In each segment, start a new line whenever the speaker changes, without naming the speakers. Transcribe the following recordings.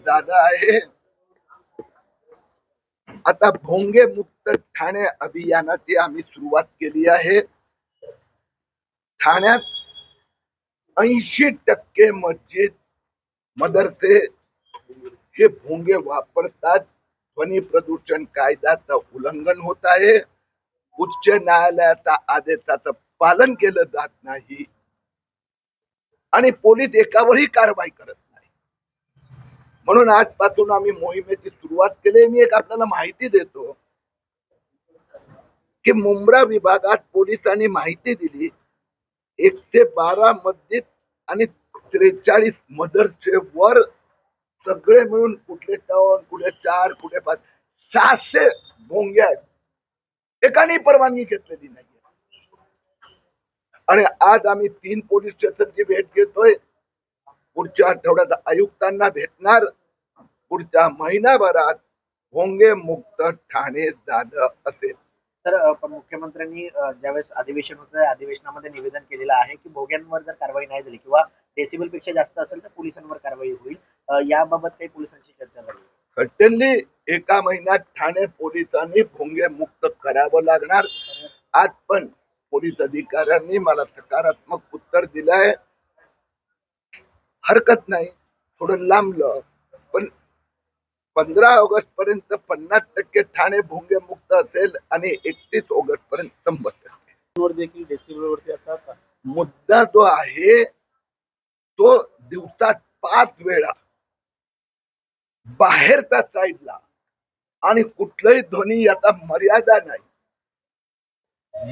दादा आहे. आता भोंगे मुक्त ठाणे अभियानाची आम्ही सुरुवात केली आहे. ठाण्यात ऐंशी टक्के मस्जिद मदरसे हे भोंगे वापरतात. ध्वनी प्रदूषण कायद्याचं उल्लंघन होत आहे. उच्च न्यायालयाच्या आदेशाचं पालन केलं जात नाही. आणि पोलीस एकावरही कारवाई करत म्हणून आजपासून आम्ही मोहिमेची सुरुवात केली. मी एक आपल्याला माहिती देतो की मुंब्रा विभागात पोलिसांनी माहिती दिली एकशे बारा मस्जिद आणि त्रेचाळीस मदरचे वर सगळे मिळून कुठले दोन कुठे चार कुठे पाच सहाशे भोंगे आहेत. एकाने परवानगी घेतलेली नाही आणि आज आम्ही तीन पोलीस स्टेशनची भेट घेतोय. पुढच्या आठवड्यात आयुक्तांना भेटणार. पुढच्या महिनाभरात भोंगे मुक्त ठाणे झालं असेल.
तर पण मुख्यमंत्र्यांनी ज्यावेळेस अधिवेशन होतं अधिवेशनामध्ये निवेदन केलेलं आहे की भोग्यांवर जर कारवाई नाही झाली किंवा डेसिबलपेक्षा जास्त असेल तर पोलिसांवर कारवाई होईल. याबाबत काही पोलिसांची चर्चा झाली.
सर्टनली एका महिन्यात ठाणे पोलिसांनी भोंगे मुक्त करावं लागणार. आज पण पोलीस अधिकाऱ्यांनी मला सकारात्मक उत्तर दिलंय. हरकत नाही. थोडं लांबलं. पण पंधरा ऑगस्ट पर्यंत पन्नास टक्के ठाणे भोंगे मुक्त असेल आणि एकतीस ऑगस्ट पर्यंत शंभर टक्के. मुद्दा जो आहे तो दिवसात पाच वेळा. बाहेरच्या साईडला आणि कुठलंही ध्वनी याचा मर्यादा नाही.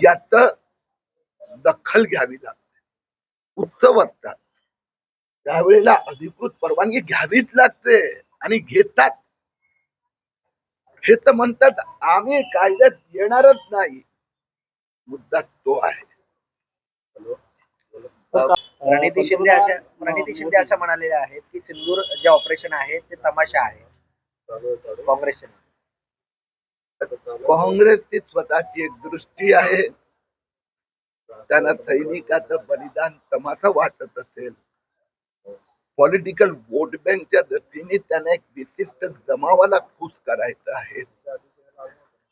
याच दखल घ्यावी लागते. उत्सव असतात. त्यावेळेला अधिकृत परवानगी घ्यावीच लागते आणि घेतात. हे तर म्हणतात आम्ही कायद्यात येणारच नाही. मुद्दा तो आहे.
प्रणिती शिंदे अशा प्रणिती शिंदे असं म्हणालेले आहेत की सिंदूर जे ऑपरेशन आहे ते तमाशा आहे. काँग्रेसचे
काँग्रेसची स्वतःची एक दृष्टी आहे. त्यांना सैनिकाचं बलिदान तमाशा वाटत पॉलिटिकल वोट बँकच्या दृष्टीने त्यांना एक विशिष्ट जमावाला खुश करायचं आहे.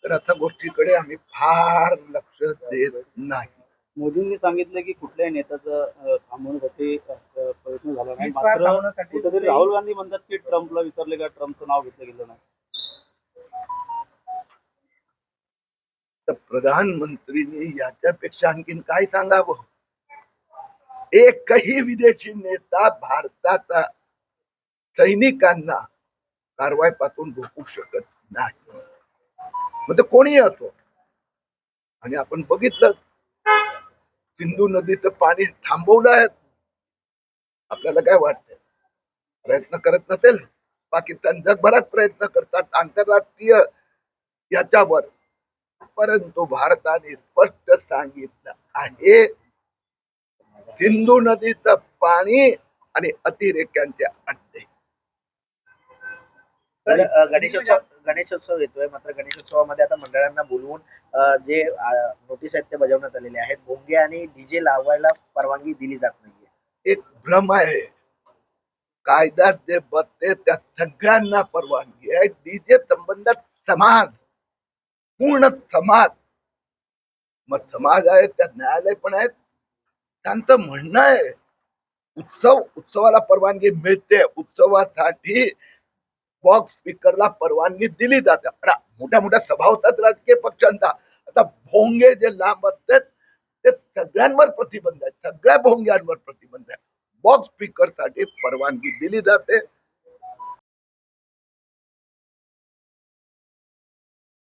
तर अशा गोष्टीकडे आम्ही फार लक्ष देत नाही.
मोदींनी सांगितलं की कुठल्याही नेत्याचं अं, थांबवण्यासाठी अं, प्रयत्न झाला नाही. मात्र कुठेतरी राहुल गांधी म्हणतात की ट्रम्पला विसरले का ट्रम्पचं नाव घेतलं गेलं नाही.
तर प्रधानमंत्रींनी याच्यापेक्षा आणखीन काय सांगावं? एकही विदेशी नेता भारताचा सैनिकांना कारवाईपासून रोखू शकत नाही. म्हणजे मग कोणी असो. आणि आपण बघितलं सिंधू नदीचं पाणी थांबवलं आहे. आपल्याला काय वाटतंय? प्रयत्न करत नसेल. पाकिस्तान जगभरात प्रयत्न करतात. आंतरराष्ट्रीय याच्यावर. परंतु भारताने स्पष्ट सांगितलं आहे. सिंधू नदीचं पाणी आणि अतिरेक्यांचे अड्डे.
तर गणेशोत्सव गणेशोत्सव येतोय. मात्र गणेशोत्सवामध्ये आता मंडळांना बोलवून जे नोटीस आहेत ते बजावण्यात आलेले आहेत. भोंगे आणि डीजे लावायला परवानगी दिली जात नाहीये.
एक भ्रम आहे. कायद्यात जे बसते त्या सगळ्यांना परवानगी आहे. डीजे संबंधात समाज पूर्ण समाज. मग समाज आहे त्यात न्यायालय पण आहेत त्यांचं म्हणणं आहे. उत्सव उत्सवाला परवानगी मिळते. उत्सवासाठी बॉक्स स्पीकरला परवानगी दिली जाते. मोठ्या मोठ्या सभा होतात राजकीय पक्षांचा. आता भोंगे जे लांब असतात ते सगळ्यांवर प्रतिबंध आहे सगळ्या भोंग्यांवर प्रतिबंध आहे बॉक्स स्पीकरसाठी परवानगी दिली जाते.